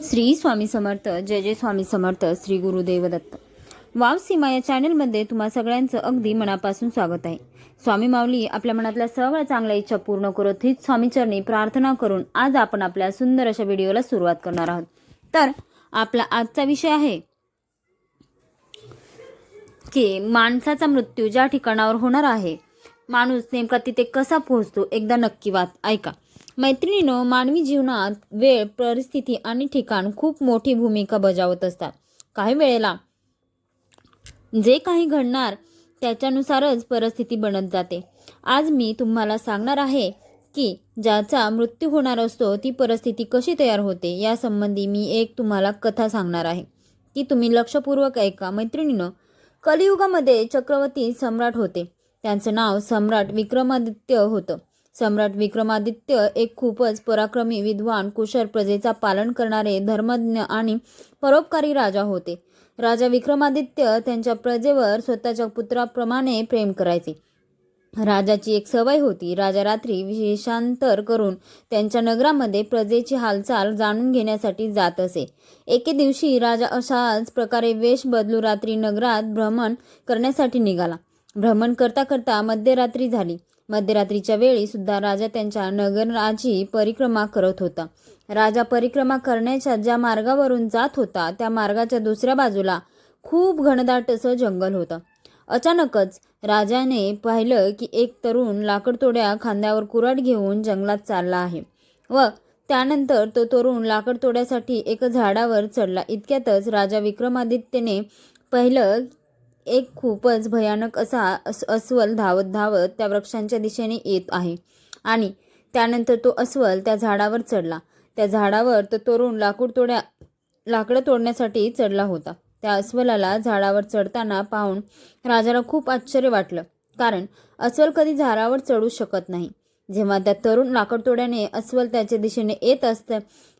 श्री स्वामी समर्थ जय जय स्वामी समर्थ श्री गुरुदेव दत्त वाव सीमा या चॅनलमध्ये तुम्हा सगळ्यांचं अगदी मनापासून स्वागत आहे. स्वामी माऊली आपल्या मनातल्या सगळ्या चांगल्या इच्छा पूर्ण करत हीच स्वामीचरणी प्रार्थना करून आज आपण आपल्या सुंदर अशा व्हिडिओला सुरुवात करणार आहोत. तर आपला आजचा विषय आहे की माणसाचा मृत्यू ज्या ठिकाणावर होणार आहे माणूस नेमका तिथे कसा पोहोचतो एकदा नक्की वाच ऐका. मैत्रिणीनं मानवी जीवनात वेळ परिस्थिती आणि ठिकाण खूप मोठी भूमिका बजावत असतात. काही वेळेला जे काही घडणार त्याच्यानुसारच परिस्थिती बनत जाते. आज मी तुम्हाला सांगणार आहे की ज्याचा मृत्यू होणार असतो ती परिस्थिती कशी तयार होते यासंबंधी मी एक तुम्हाला कथा सांगणार आहे. ती तुम्ही लक्षपूर्वक ऐका. मैत्रिणीनं कलियुगामध्ये चक्रवर्ती सम्राट होते. त्यांचं नाव सम्राट विक्रमादित्य होतं. सम्राट विक्रमादित्य एक खूपच पराक्रमी विद्वान कुशल प्रजेचा पालन करणारे धर्मज्ञ आणि परोपकारी राजा होते. राजा विक्रमादित्य त्यांच्या प्रजेवर स्वतःच्या पुत्राप्रमाणे प्रेम करायचे. राजाची एक सवय होती. राजा रात्री विशेषांतर करून त्यांच्या नगरामध्ये प्रजेची हालचाल जाणून घेण्यासाठी जात असे. एके दिवशी राजा अशाच प्रकारे वेश बदलू रात्री नगरात भ्रमण करण्यासाठी निघाला. भ्रमण करता करता मध्यरात्री झाली. मध्यरात्रीच्या वेळी सुद्धा राजा त्यांच्या नगराची परिक्रमा करत होता. राजा परिक्रमा करण्याच्या ज्या मार्गावरून जात होता त्या मार्गाच्या दुसऱ्या बाजूला खूप घनदाट असं जंगल होतं. अचानकच राजाने पाहिलं की एक तरुण लाकडतोड्या खांद्यावर कुऱ्हाड घेऊन जंगलात चालला आहे व त्यानंतर तो तरुण लाकडतोड्यासाठी एका झाडावर चढला. इतक्यातच राजा विक्रमादित्यने पाहिलं एक खूपच भयानक असा अस अस्वल धावत धावत त्या वृक्षांच्या दिशेने येत आहे. आणि त्यानंतर तो अस्वल त्या झाडावर चढला. त्या झाडावर तो तरुण लाकूड तोड्या लाकडं तोडण्यासाठी चढला होता. त्या अस्वलाला झाडावर चढताना पाहून राजाला खूप आश्चर्य वाटलं. कारण अस्वल कधी झाडावर चढू शकत नाही. जेव्हा त्या तरुण लाकडतोड्याने अस्वल त्याच्या दिशेने येत असत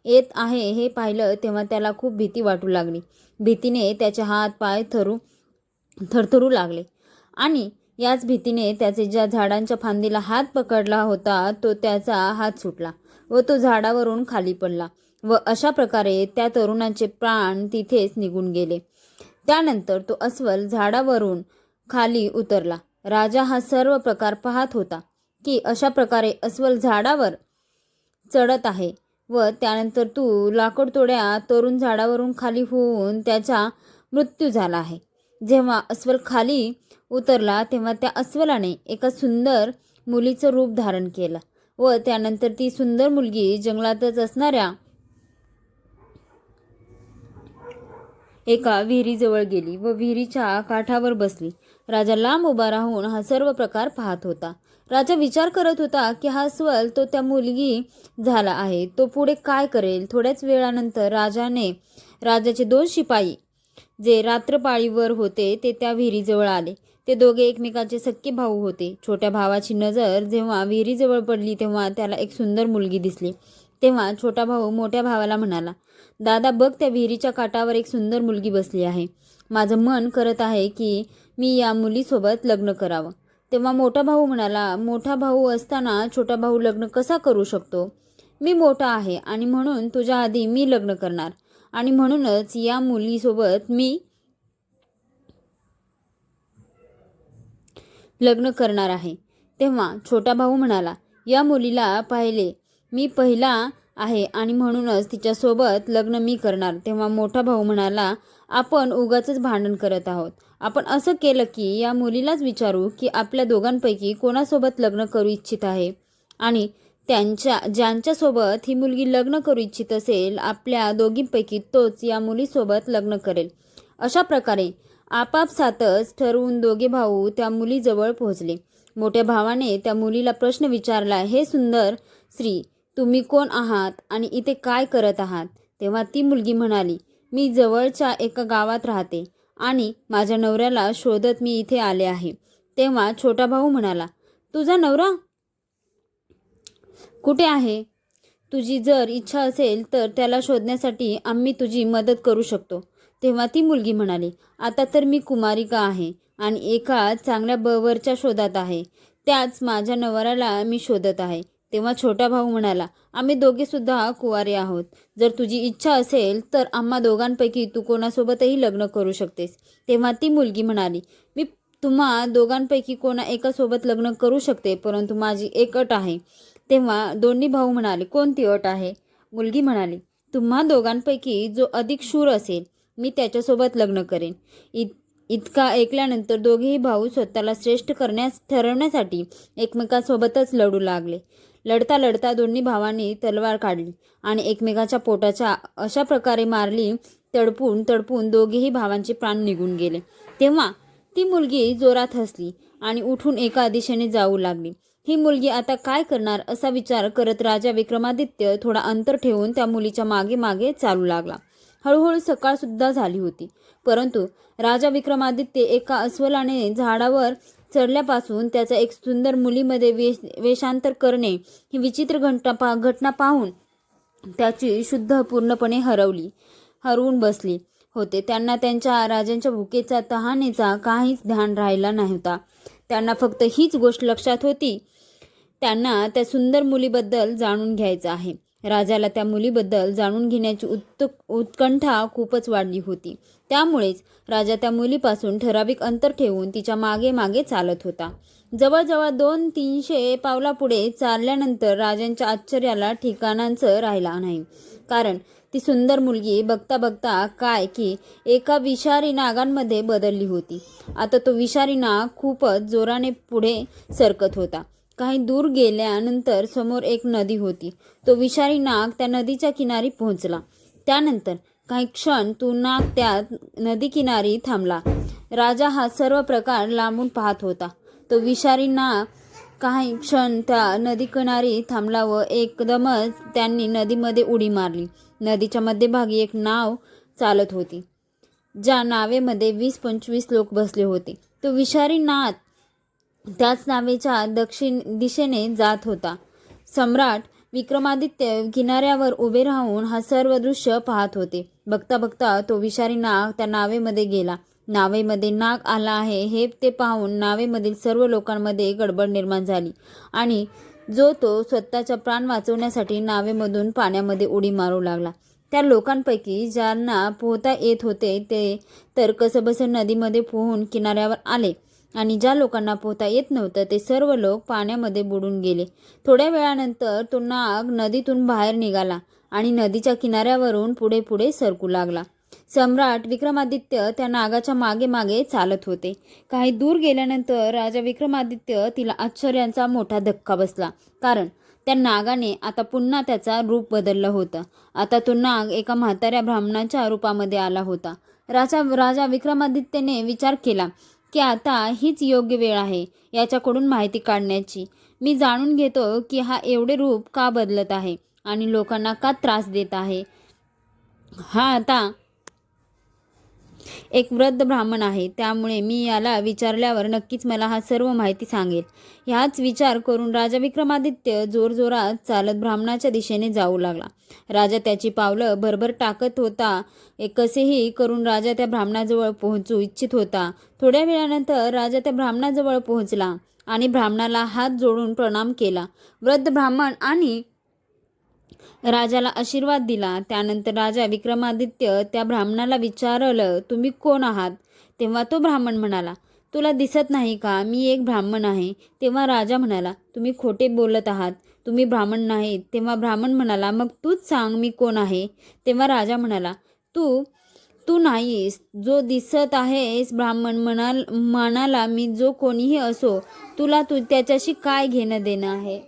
येत आहे हे पाहिलं तेव्हा त्याला खूप भीती वाटू लागली. भीतीने त्याचे हात पाय थरू थरथरू लागले. आणि याच भीतीने त्याचे ज्या झाडांच्या फांदीला हात पकडला होता तो त्याचा हात सुटला व तो झाडावरून खाली पडला व अशा प्रकारे त्या तरुणाचे प्राण तिथेच निघून गेले. त्यानंतर तो अस्वल झाडावरून खाली उतरला. राजा हा सर्व प्रकार पाहत होता की अशा प्रकारे अस्वल झाडावर चढत आहे व त्यानंतर तू लाकूडतोड्या तरुण झाडावरून खाली होऊन त्याचा मृत्यू झाला आहे. जेव्हा अस्वल खाली उतरला तेव्हा त्या अस्वलाने एका सुंदर मुलीचं रूप धारण केलं व त्यानंतर ती सुंदर मुलगी जंगलातच असणाऱ्या एका विहिरीजवळ गेली व विहिरीच्या काठावर बसली. राजा लांब उभा राहून हा सर्व प्रकार पाहत होता. राजा विचार करत होता की हा स्वल तो त्या मुलगी झाला आहे तो पुढे काय करेल? थोड्याच वेळानंतर राजाने राजाचे दोन शिपाई जे रात्रपाळीवर होते ते त्या विहिरीजवळ आले. ते दोघे एकमेकाचे सख्खे भाऊ होते. छोट्या भावाची नजर जेव्हा विहिरीजवळ पडली तेव्हा त्याला एक सुंदर मुलगी दिसली. तेव्हा छोटा भाऊ मोठ्या भावाला म्हणाला दादा बघ त्या विहिरीच्या काठावर एक सुंदर मुलगी बसली आहे. माझं मन करत आहे की मी या मुलीसोबत लग्न करावं. तेव्हा मोठा भाऊ म्हणाला मोठा भाऊ असताना छोटा भाऊ लग्न कसा करू शकतो? मी मोठा आहे आणि म्हणून तुझ्या आधी मी लग्न करणार. आणि म्हणूनच या मुलीसोबत मी लग्न करणार आहे. तेव्हा छोटा भाऊ म्हणाला या मुलीला पाहिले मी पहिला आहे आणि म्हणूनच तिच्यासोबत लग्न मी करणार. तेव्हा मोठा भाऊ म्हणाला आपण उगाच भांडण करत आहोत. आपण असं केलं की या मुलीलाच विचारू की आपल्या दोघांपैकी कोणासोबत लग्न करू इच्छित आहे आणि त्यांच्या ज्यांच्यासोबत ही मुलगी लग्न करू इच्छित असेल आपल्या दोघींपैकी तोच या मुलीसोबत लग्न करेल. अशा प्रकारे आपापसातच ठरवून दोघे भाऊ त्या मुलीजवळ पोहोचले. मोठ्या भावाने त्या मुलीला प्रश्न विचारला हे सुंदर स्त्री तुम्ही कोण आहात आणि इथे काय करत आहात? तेव्हा ती मुलगी म्हणाली मी जवळच्या एका गावात राहते आणि माझ्या नवऱ्याला शोधत मी इथे आले आहे. तेव्हा छोटा भाऊ म्हणाला तुझा नवरा कुठे आहे? तुझी जर इच्छा असेल तर त्याला शोधण्यासाठी आम्ही तुझी मदत करू शकतो. तेव्हा ती मुलगी म्हणाली आता तर मी कुमारिका आहे आणि एका चांगल्या बवरच्या शोधात आहे. त्याच माझ्या नवऱ्याला मी शोधत आहे. तेव्हा छोटा भाऊ म्हणाला आम्ही दोघेसुद्धा कुवारे आहोत. जर तुझी इच्छा असेल तर आम्हा दोघांपैकी तू कोणासोबतही लग्न करू शकतेस. तेव्हा ती मुलगी म्हणाली मी तुम्हा दोघांपैकी कोणा एकासोबत लग्न करू शकते परंतु माझी एक अट आहे. तेव्हा दोन्ही भाऊ म्हणाले कोणती अट आहे? मुलगी म्हणाली तुम्हा दोघांपैकी जो अधिक शूर असेल मी त्याच्यासोबत लग्न करेन. इत इतका ऐकल्यानंतर दोघेही भाऊ स्वतःला श्रेष्ठ करण्यास ठरवण्यासाठी एकमेकांसोबतच लढू लागले. लढता लढता दोन्ही भावांनी तलवार काढली आणि एकमेकाच्या पोटाच्या अशा प्रकारे मारली तडपून तडपून दोघेही भावांचे प्राण निघून गेले. तेव्हा ती मुलगी जोरात हसली आणि उठून एका दिशेने जाऊ लागली. ही मुलगी आता काय करणार असा विचार करत राजा विक्रमादित्य थोडा अंतर ठेवून त्या मुलीच्या मागे मागे चालू लागला. हळूहळू सकाळसुद्धा झाली होती. परंतु राजा विक्रमादित्य एका अस्वलाने झाडावर चढल्यापासून त्याचा एक सुंदर मुलीमध्ये वेश वेषांतर करणे ही विचित्र घटना पा घटना पाहून त्याची शुद्ध पूर्णपणे हरवली हरवून बसली होते. त्यांना त्यांच्या राजांच्या भुकेचा तहानेचा काहीच ध्यान राहिला नव्हता. त्यांना फक्त हीच गोष्ट लक्षात होती त्यांना त्या सुंदर मुलीबद्दल जाणून घ्यायचं आहे. राजाला त्या मुलीबद्दल जाणून घेण्याची उत्त उत्कंठा खूपच वाढली होती. त्यामुळेच राजा त्या मुलीपासून ठराविक अंतर ठेवून तिच्यामागे मागे चालत होता. जवळजवळ दोन तीनशे पावलापुढे चालल्यानंतर राजांच्या आश्चर्याला ठिकाणांचं राहिला नाही. कारण ती सुंदर मुलगी बघता बघता काय की एका विषारी नागांमध्ये बदलली होती. आता तो विषारी नाग खूपच जोराने पुढे सरकत होता. काही दूर गेल्यानंतर समोर एक नदी होती. तो विषारी नाग त्या नदीच्या किनारी पोहोचला. त्यानंतर काही क्षण तो नाग त्या नदीकिनारी थांबला. राजा हा सर्व प्रकार लांबून पाहत होता. तो विषारी नाग काही क्षण त्या नदीकिनारी थांबला व एकदमच त्यांनी नदीमध्ये उडी मारली. नदीच्या मध्यभागी एक नाव चालत होती ज्या नावेमध्ये वीस पंचवीस लोक बसले होते. तो विषारी नाग त्याच नावेच्या दक्षिण दिशेने जात होता. सम्राट विक्रमादित्य किनाऱ्यावर उभे राहून हा सर्व दृश्य पाहत होते. बघता बघता तो विषारी नाग त्या नावेमध्ये गेला. नावेमध्ये नाग आला आहे हे ते पाहून नावेमधील सर्व लोकांमध्ये गडबड निर्माण झाली आणि जो तो स्वतःचा प्राण वाचवण्यासाठी नावेमधून पाण्यामध्ये उडी मारू लागला. त्या लोकांपैकी ज्यांना पोहता येत होते ते तर कसंबसं नदीमध्ये पोहून किनाऱ्यावर आले. आणि ज्या लोकांना पोहता येत नव्हतं ते सर्व लोक पाण्यामध्ये बुडून गेले. थोड्या वेळानंतर तो नाग नदीतून बाहेर निघाला आणि नदीच्या किनाऱ्यावरून पुढे पुढे सरकू लागला. सम्राट विक्रमादित्य त्या नागाच्या मागे मागे चालत होते. काही दूर गेल्यानंतर राजा विक्रमादित्य तिला आश्चर्यांचा मोठा धक्का बसला कारण त्या नागाने आता पुन्हा त्याचा रूप बदललं होतं. आता तो नाग एका म्हाताऱ्या ब्राह्मणाच्या रूपामध्ये आला होता. राजा राजा विक्रमादित्यने विचार केला की आता हीच योग्य वेळ आहे याच्याकडून माहिती काढण्याची. मी जाणून घेतो की हा एवढे रूप का बदलत आहे आणि लोकांना का त्रास देत आहे? हा आता एक वृद्ध ब्राह्मण आहे. त्यामुळे मी याला विचारल्यावर नक्कीच मला हा सर्व माहिती सांगेल. ह्याच विचार करून राजा विक्रमादित्य जोरजोरात चालत ब्राह्मणाच्या दिशेने जाऊ लागला. राजा त्याची पावलं भरभर टाकत होता. एक कसेही करून राजा त्या ब्राह्मणाजवळ पोहोचू इच्छित होता. थोड्या वेळानंतर राजा त्या ब्राह्मणाजवळ पोहोचला आणि ब्राह्मणाला हात जोडून प्रणाम केला. वृद्ध ब्राह्मण आणि राजाला आशीर्वाद दिला. त्यानंतर राजा विक्रमादित्य त्या ब्राह्मणाला विचारलं तुम्ही कोण आहात? तेव्हा तो ब्राह्मण म्हणाला तुला दिसत नाही का? मी एक ब्राह्मण आहे. तेव्हा राजा म्हणाला तुम्ही खोटे बोलत आहात. तुम्ही ब्राह्मण नाहीत. तेव्हा ब्राह्मण म्हणाला मग तूच सांग मी कोण आहे? तेव्हा राजा म्हणाला तू तू नाहीस. जो दिसत आहेस ब्राह्मण म्हणाल म्हणाला मी जो कोणीही असो तुला तू त्याच्याशी काय घेणं देणं आहे?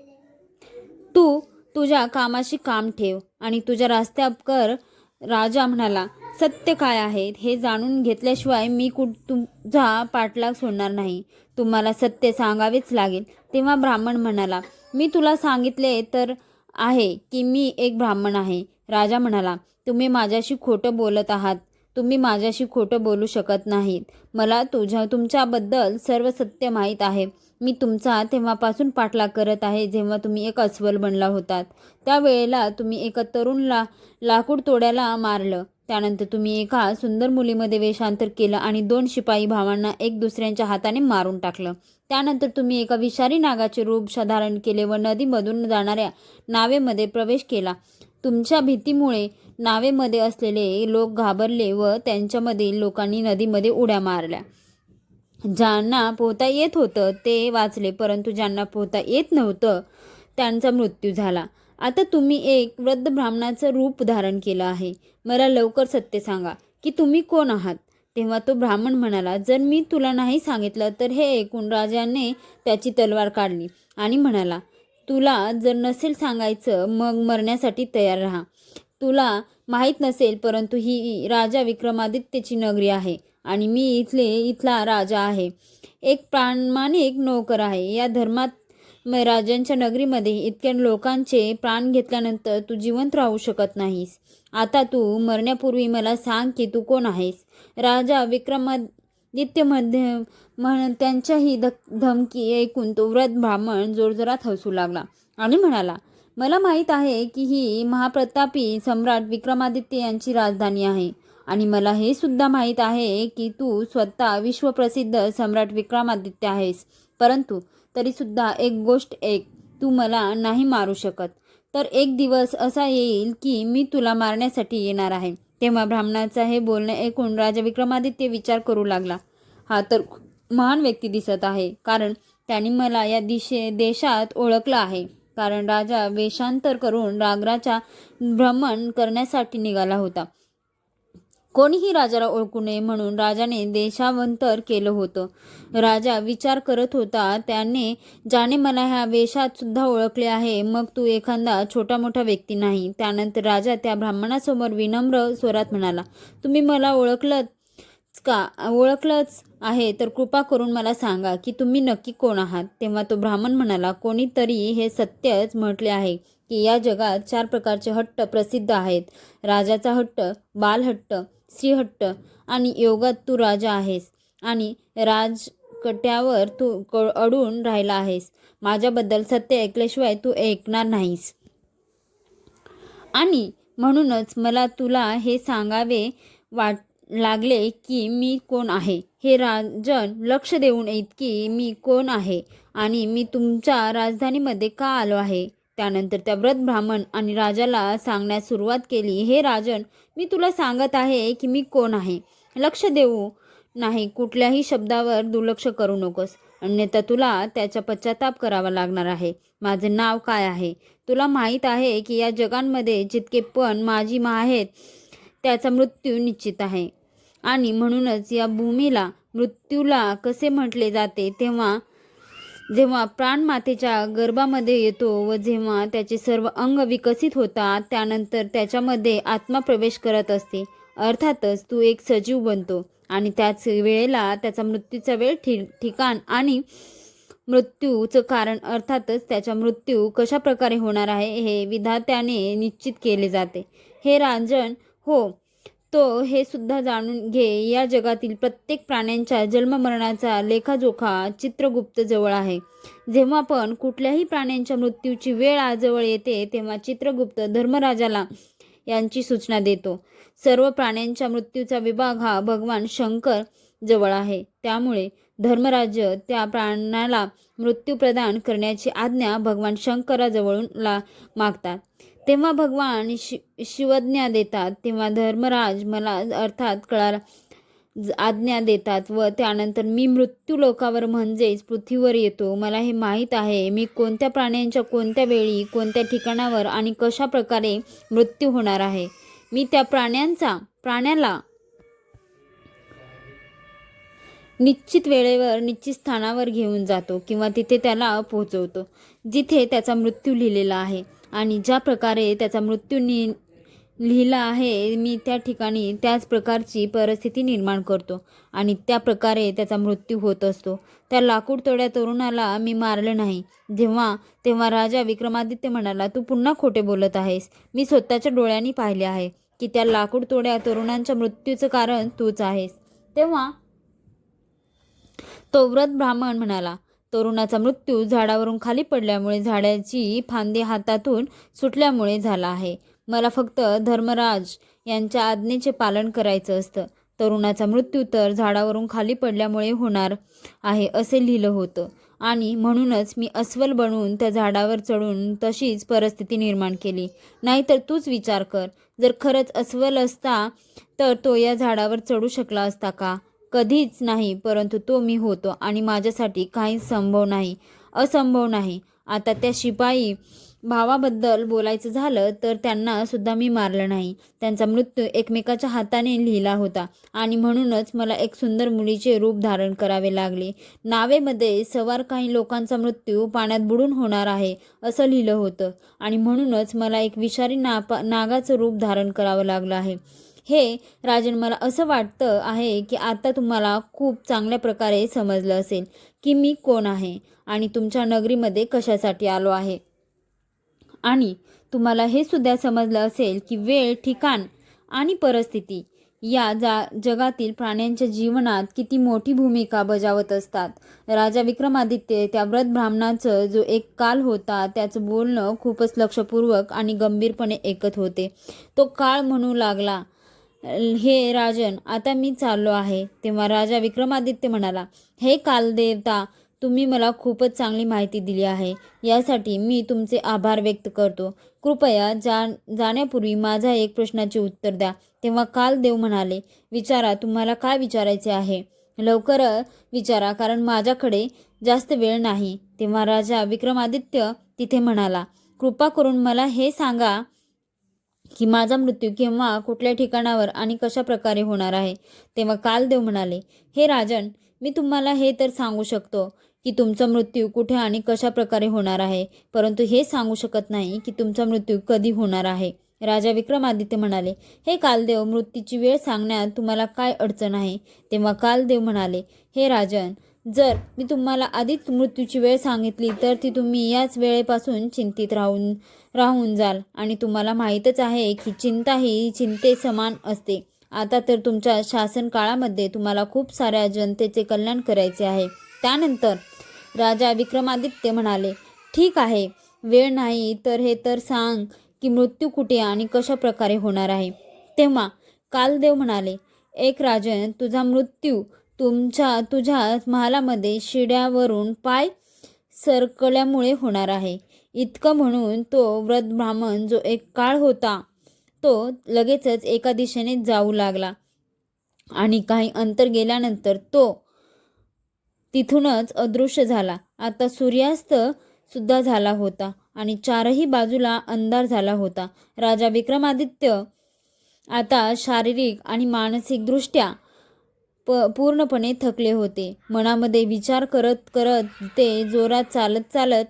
तू तुझ्या कामाशी काम ठेव आणि तुझ्या रस्त्यात कर. राजा म्हणाला सत्य काय आहे हे जाणून घेतल्याशिवाय मी कुठ तुझा पाठलाग सोडणार नाही. तुम्हाला सत्य सांगावेच लागेल. तेव्हा ब्राह्मण म्हणाला मी तुला सांगितले तर आहे की मी एक ब्राह्मण आहे. राजा म्हणाला तुम्ही माझ्याशी खोटं बोलत आहात. तुम्ही माझ्याशी खोटं बोलू शकत नाहीत. मला तुझ्या तुमच्याबद्दल सर्व सत्य माहीत आहे. मी तुमचा तेव्हापासून पाठलाग करत आहे जेव्हा तुम्ही एक अस्वल बनला होतात. त्यावेळेला तुम्ही एका तरुणला लाकूड तोड्याला मारलं. त्यानंतर तुम्ही एका सुंदर मुलीमध्ये वेषांतर केलं आणि दोन शिपाई भावांना एक दुसऱ्यांच्या हाताने मारून टाकलं. त्यानंतर तुम्ही एका विषारी नागाचे रूप श- धारण केले व नदीमधून जाणाऱ्या नावेमध्ये प्रवेश केला. तुमच्या भीतीमुळे नावेमध्ये असलेले लोक घाबरले व त्यांच्यामधील लोकांनी नदीमध्ये उड्या मारल्या. ज्यांना पोहता येत होतं ते वाचले परंतु ज्यांना पोहता येत नव्हतं त्यांचा मृत्यू झाला. आता तुम्ही एक वृद्ध ब्राह्मणाचं रूप धारण केलं आहे. मला लवकर सत्य सांगा की तुम्ही कोण आहात? तेव्हा तो ब्राह्मण म्हणाला जर मी तुला नाही सांगितलं तर हे ऐकून राजाने त्याची तलवार काढली. आणि म्हणाला तुला जर नसेल सांगायचं मग मरण्यासाठी तयार राहा. तुला माहीत नसेल परंतु ही राजा विक्रमादित्यची नगरी आहे आणि मी इथले इथला राजा आहे. एक प्रामाणिक नोकर आहे. या धर्मात राजांच्या नगरीमध्ये इतक्या लोकांचे प्राण घेतल्यानंतर तू जिवंत राहू शकत नाहीस. आता तू मरण्यापूर्वी मला सांग की तू कोण आहेस? राजा विक्रमादित्यमध्ये म्हण त्यांच्याही धक धमकी ऐकून तो व्रत ब्राह्मण जोरजोरात हसू लागला आणि म्हणाला मला माहीत आहे की ही महाप्रतापी सम्राट विक्रमादित्य यांची राजधानी आहे आणि मला हे सुद्धा माहीत आहे की तू स्वतः विश्वप्रसिद्ध सम्राट विक्रमादित्य आहेस. परंतु तरीसुद्धा एक गोष्ट एक तू मला नाही मारू शकत. तर एक दिवस असा येईल की मी तुला मारण्यासाठी येणार आहे. तेव्हा ब्राह्मणाचं हे बोलणं ऐकून राजा विक्रमादित्य विचार करू लागला. हा तर महान व्यक्ती दिसत आहे. कारण त्यांनी मला या दिशे देशात ओळखलं आहे. कारण राजा वेषांतर करून रागराच्या भ्रमण करण्यासाठी निघाला होता. कोणीही राजाला ओळखू नये म्हणून राजाने देशावंतर केलं होतं. राजा विचार करत होता त्याने ज्याने मला ह्या वेशात सुद्धा ओळखले आहे मग तू एखादा छोटा मोठा व्यक्ती नाही. त्यानंतर राजा त्या ब्राह्मणासमोर विनम्र स्वरात म्हणाला तुम्ही मला ओळखलं का? ओळखलंच आहे तर कृपा करून मला सांगा की तुम्ही नक्की कोण आहात? तेव्हा तो ब्राह्मण म्हणाला कोणीतरी हे सत्यच म्हटले आहे की या जगात चार प्रकारचे हट्ट प्रसिद्ध आहेत. राजाचा हट्ट बालहट्ट स्त्रीहट्ट आणि योगात तू राजा आहेस आणि राजकट्यावर तू क अडून राहिला आहेस. माझ्याबद्दल सत्य ऐकल्याशिवाय तू ऐकणार नाहीस. आणि म्हणूनच मला तुला हे सांगावे वाट लागले की मी कोण आहे? हे राजन लक्ष देऊन येत की मी कोण आहे आणि मी तुमच्या राजधानीमध्ये का आलो आहे? त्यानंतर त्या व्रत ब्राह्मण आणि राजाला सांगण्यास सुरुवात केली हे राजन मी तुला सांगत आहे की मी कोण आहे. लक्ष देऊ नाही कुठल्याही शब्दावर दुर्लक्ष करू नकोस. अन्यथा तुला त्याचा पश्चाताप करावा लागणार आहे. माझे नाव काय आहे? तुला माहीत आहे की या जगांमध्ये जितके पण माझी मा आहेत त्याचा मृत्यू निश्चित आहे. आणि म्हणूनच या भूमीला मृत्यूला कसे म्हटले जाते तेव्हा जेव्हा प्राण मातेच्या गर्भामध्ये येतो व जेव्हा त्याचे सर्व अंग विकसित होतात त्यानंतर त्याच्यामध्ये आत्मा प्रवेश करत असते. अर्थातच तू एक सजीव बनतो आणि त्याच वेळेला त्याचा मृत्यूचा वेळ ठि ठिकाण आणि मृत्यूचं कारण अर्थातच त्याचा मृत्यू कशा प्रकारे होणार आहे हे विधात्याने निश्चित केले जाते. हे रांजण हो तो हे सुद्धा जाणून घे. या जगातील प्रत्येक प्राण्यांच्या जन्ममरणाचा लेखाजोखा चित्रगुप्त जवळ आहे. जेव्हा पण कुठल्याही प्राण्यांच्या मृत्यूची वेळ आजवळ येते तेव्हा चित्रगुप्त धर्मराजाला यांची सूचना देतो. सर्व प्राण्यांच्या मृत्यूचा विभाग हा भगवान शंकर जवळ आहे. त्यामुळे धर्मराज त्या प्राण्याला मृत्यू प्रदान करण्याची आज्ञा भगवान शंकराजवळून ला मागतात. तेव्हा भगवान शि शिवज्ञा देतात तेव्हा धर्मराज मला अर्थात कळा आज्ञा देतात व त्यानंतर मी मृत्यू लोकावर म्हणजेच पृथ्वीवर येतो. मला हे माहीत आहे मी कोणत्या प्राण्यांच्या कोणत्या वेळी कोणत्या ठिकाणावर आणि कशा प्रकारे मृत्यू होणार आहे. मी त्या प्राण्यांचा प्राण्याला निश्चित वेळेवर निश्चित स्थानावर घेऊन जातो किंवा तिथे त्याला पोहोचवतो जिथे त्याचा मृत्यू लिहिलेला आहे. आणि ज्या प्रकारे त्याचा मृत्यू नि लिहिला आहे मी त्या ठिकाणी त्याच प्रकारची परिस्थिती निर्माण करतो. आणि त्या प्रकारे त्याचा मृत्यू होत असतो. त्या लाकूड तोड्या तरुणाला मी मारलं नाही. जेव्हा तेव्हा राजा विक्रमादित्य म्हणाला तू पुन्हा खोटे बोलत आहेस. मी स्वतःच्या डोळ्यांनी पाहिले आहे की त्या लाकूड तोड्या तरुणांच्या मृत्यूचं कारण तूच आहेस. तेव्हा तो व्रत ब्राह्मण म्हणाला तरुणाचा मृत्यू झाडावरून खाली पडल्यामुळे झाडाची फांदी हातातून सुटल्यामुळे झाला आहे. मला फक्त धर्मराज यांच्या आज्ञेचे पालन करायचं असतं. तरुणाचा मृत्यू तर झाडावरून खाली पडल्यामुळे होणार आहे असे लिहिलं होतं. आणि म्हणूनच मी अस्वल बनवून त्या झाडावर चढून तशीच परिस्थिती निर्माण केली. नाहीतर तूच विचार कर जर खरंच अस्वल असता तर तो या झाडावर चढू शकला असता का? कधीच नाही परंतु तो मी होतो आणि माझ्यासाठी काहीच संभव नाही असंभव नाही. आता त्या शिपाई भावाबद्दल बोलायचं झालं तर त्यांना सुद्धा मी मारलं नाही. त्यांचा मृत्यू एकमेकाच्या हाताने लिहिला होता आणि म्हणूनच मला एक सुंदर मुलीचे रूप धारण करावे लागले. नावेमध्ये सवार काही लोकांचा मृत्यू पाण्यात बुडून होणार आहे असं लिहिलं होतं आणि म्हणूनच मला एक विषारी नापा नागाचं रूप धारण करावं लागलं आहे. हे राजन मला असं वाटतं आहे की आता तुम्हाला खूप चांगल्या प्रकारे समजलं असेल की मी कोण आहे आणि तुमच्या नगरीमध्ये कशासाठी आलो आहे. आणि तुम्हाला हे सुद्धा समजलं असेल की वेळ ठिकाण आणि परिस्थिती या जा जगातील प्राण्यांच्या जीवनात किती मोठी भूमिका बजावत असतात. राजा विक्रमादित्य त्या व्रत ब्राह्मणाचं जो एक काल होता त्याचं बोलणं खूपच लक्षपूर्वक आणि गंभीरपणे ऐकत होते. तो काळ म्हणू लागला हे राजन आता मी चाललो आहे. तेव्हा राजा विक्रमादित्य म्हणाला हे कालदेवता तुम्ही मला खूपच चांगली माहिती दिली आहे. यासाठी मी तुमचे आभार व्यक्त करतो. कृपया जा जाण्यापूर्वी माझा एक प्रश्नाचे उत्तर द्या. तेव्हा कालदेव म्हणाले विचारा तुम्हाला काय विचारायचे आहे? लवकर विचारा कारण माझ्याकडे जास्त वेळ नाही. तेव्हा राजा विक्रमादित्य तिथे म्हणाला कृपा करून मला हे सांगा की माझा मृत्यू केव्हा कुठल्या ठिकाणावर आणि कशा प्रकारे होणार आहे? तेव्हा कालदेव म्हणाले हे राजन मी तुम्हाला हे तर सांगू शकतो की तुमचा मृत्यू कुठे आणि कशा प्रकारे होणार आहे परंतु हे सांगू शकत नाही की तुमचा मृत्यू कधी होणार आहे. राजा विक्रमादित्य म्हणाले हे कालदेव मृत्यूची वेळ सांगण्यात तुम्हाला काय अडचण आहे? तेव्हा कालदेव म्हणाले हे राजन जर मी तुम्हाला आधीच मृत्यूची वेळ सांगितली तर ती तुम्ही याच वेळेपासून चिंतित राहून राहून जाल. आणि तुम्हाला माहीतच आहे की चिंता ही चिंते समान असते. आता तर तुमच्या शासन काळामध्ये तुम्हाला खूप साऱ्या जनतेचे कल्याण करायचे आहे. त्यानंतर राजा विक्रमादित्य म्हणाले ठीक आहे वेळ नाही तर हे तर सांग की मृत्यू कुठे आणि कशा प्रकारे होणार आहे. तेव्हा कालदेव म्हणाले एक राजन तुझा मृत्यू तुमच्या तुझ्या महालामध्ये शिड्यावरून पाय सरकल्यामुळे होणार आहे. इतकं म्हणून तो व्रत ब्राह्मण जो एक काळ होता तो लगेचच एका दिशेने जाऊ लागला. आणि काही अंतर गेल्यानंतर तो तिथूनच अदृश्य झाला. आता सूर्यास्त सुद्धा झाला होता आणि चारही बाजूला अंधार झाला होता. राजा विक्रमादित्य आता शारीरिक आणि मानसिकदृष्ट्या प पूर्णपणे थकले होते. मनामध्ये विचार करत करत ते जोरात चालत चालत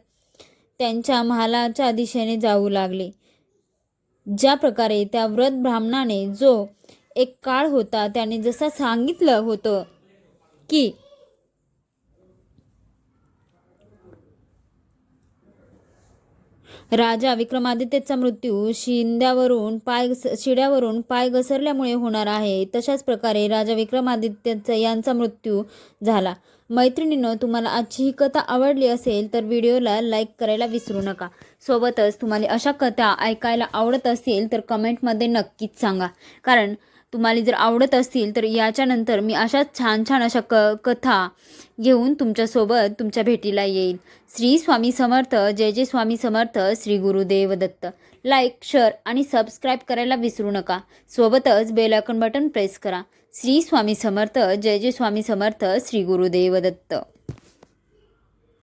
त्यांच्या महालाच्या दिशेने जाऊ लागले. ज्या प्रकारे त्या व्रत ब्राह्मणाने जो एक काळ होता त्याने जसं सांगितलं होतं की राजा विक्रमादित्यचा मृत्यू शिंद्यावरून पाय शिड्यावरून पाय घसरल्यामुळे होणार आहे. तशाच प्रकारे राजा विक्रमादित्यचा यांचा मृत्यू झाला. मैत्रिणीनं तुम्हाला आजची ही कथा आवडली असेल तर व्हिडिओला लाईक करायला विसरू नका. सोबतच तुम्हाला अशा कथा ऐकायला आवडत असतील तर कमेंटमध्ये नक्कीच सांगा. कारण तुम्हाला जर आवडत असतील तर याच्यानंतर मी अशाच छान छान अशा क कथा घेऊन तुमच्यासोबत तुमच्या भेटीला येईल. श्री स्वामी समर्थ जय जय स्वामी समर्थ श्री गुरुदेव दत्त. लाईक शेअर आणि सबस्क्राईब करायला विसरू नका. सोबतच बेल आयकॉन बटन प्रेस करा. श्री स्वामी समर्थ जय जय स्वामी समर्थ श्री गुरुदेव दत्त.